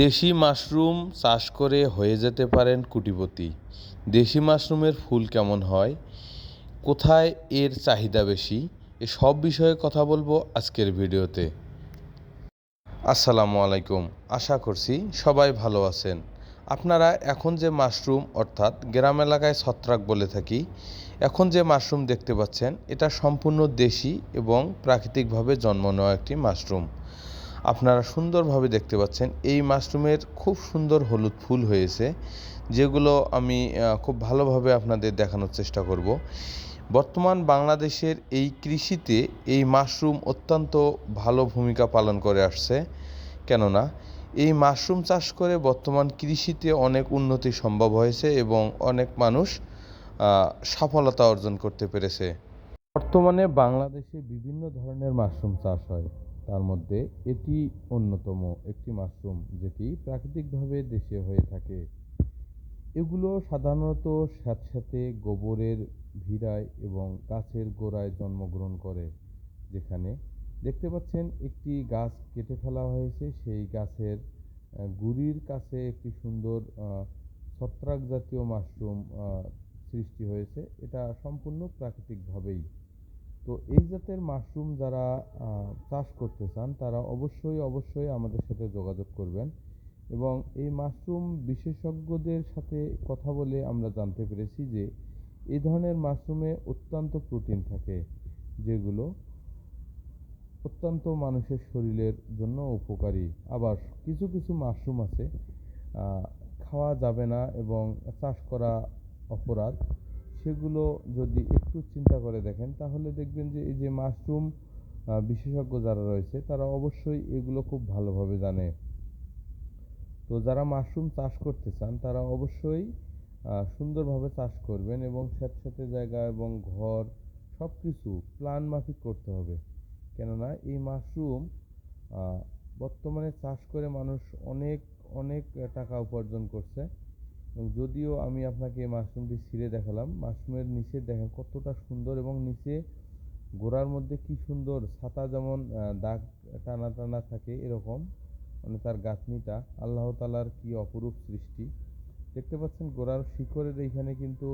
দেশি মাশরুম চাষ করে হয়ে যেতে পারেন কুটিপতি। দেশি মাশরুমের ফুল কেমন হয়? কোথায় এর চাহিদা বেশি? এ সব বিষয়ে কথা বলব আজকের ভিডিওতে। আসসালামু আলাইকুম। আশা করছি সবাই ভালো আছেন। আপনারা এখন যে মাশরুম, অর্থাৎ গ্রাম এলাকায় ছত্রাক বলে থাকি, এখন যে মাশরুম দেখতে পাচ্ছেন, এটা সম্পূর্ণ দেশি এবং প্রাকৃতিকভাবে জন্ম নেওয়া একটি মাশরুম। আপনারা সুন্দরভাবে দেখতে পাচ্ছেন। এই মাশরুমের খুব সুন্দর হলুদ ফুল হয়েছে, যেগুলো আমি খুব ভালোভাবে আপনাদের দেখানোর চেষ্টা করব। বর্তমান বাংলাদেশের এই কৃষিতে এই মাশরুম অত্যন্ত ভালো ভূমিকা পালন করে আসছে। কেননা, এই মাশরুম চাষ করে বর্তমান কৃষিতে অনেক উন্নতি সম্ভব হয়েছে এবং অনেক মানুষ সফলতা অর্জন করতে পেরেছে। বর্তমানে বাংলাদেশে বিভিন্ন ধরনের মাশরুম চাষ হয়। তার মধ্যে এটি অন্যতম একটি মাশরুম যেটি প্রাকৃতিকভাবে দেশে হয়ে থাকে। এগুলো সাধারণত স্যাঁতস্যাঁতে গোবরের ভিড়ায় এবং গাছের গোড়ায় জন্মগ্রহণ করে, যেখানে দেখতে পাচ্ছেন একটি গাছ কেটে ফেলা হয়েছে। সেই গাছের গুড়ির কাছে একটি সুন্দর ছত্রাক জাতীয় মাশরুম সৃষ্টি হয়েছে। এটা সম্পূর্ণ প্রাকৃতিকভাবেই। তো এই জাতের মাশরুম যারা চাষ করতে চান, তারা অবশ্যই অবশ্যই আমাদের সাথে যোগাযোগ করবেন। এবং এই মাশরুম বিশেষজ্ঞদের সাথে কথা বলে আমরা জানতে পেরেছি যে, এই ধরনের মাশরুমে অত্যন্ত প্রোটিন থাকে, যেগুলো অত্যন্ত মানুষের শরীরের জন্য উপকারী। আবার কিছু কিছু মাশরুম আছে খাওয়া যাবে না এবং চাষ করা অপরাধ। সেগুলো যদি একটু চিন্তা করে দেখেন, তাহলে দেখবেন যে এই যে মাশরুম বিশেষজ্ঞ যারা রয়েছে, তারা অবশ্যই এগুলো খুব ভালোভাবে জানে। তো যারা মাশরুম চাষ করতে চান, তারা অবশ্যই সুন্দরভাবে চাষ করবেন এবং স্যাঁতস্যাঁতে জায়গা এবং ঘর সব কিছু প্ল্যান মাফিক করতে হবে। কেননা এই মাশরুম বর্তমানে চাষ করে মানুষ অনেক অনেক টাকা উপার্জন করছে। যদিও আমি আপনাকে মাশরুমটি ছিঁড়ে দেখালাম, মাশরুমের নিচে দেখেন কতটা সুন্দর এবং নিচে গোড়ার মধ্যে কি সুন্দর ছাতা যেমন দাগ টানা টানা থাকে এরকম মানে তার গাঁথনিটা, আল্লাহ তালার কি অপরূপ সৃষ্টি। দেখতে পাচ্ছেন গোড়ার শিকড়ের এইখানে কিন্তু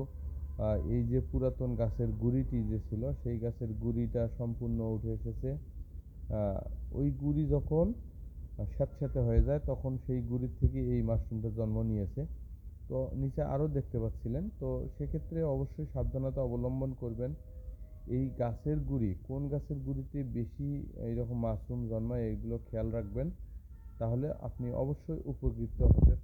এই যে পুরাতন গাছের গুড়িটি যে ছিল, সেই গাছের গুড়িটা সম্পূর্ণ উঠে এসেছে। ওই গুড়ি যখন স্যাঁতস্যাঁতে হয়ে যায়, তখন সেই গুড়ির থেকে এই মাশরুমটা জন্ম নিয়েছে। তো নিচে আরও দেখতে পাচ্ছিলেন। তো সেক্ষেত্রে অবশ্যই সাবধানতা অবলম্বন করবেন। এই গাছের গুড়ি, কোন গাছের গুড়িতে বেশি এইরকম মাশরুম জন্মায়, এগুলো খেয়াল রাখবেন। তাহলে আপনি অবশ্যই উপকৃত হতে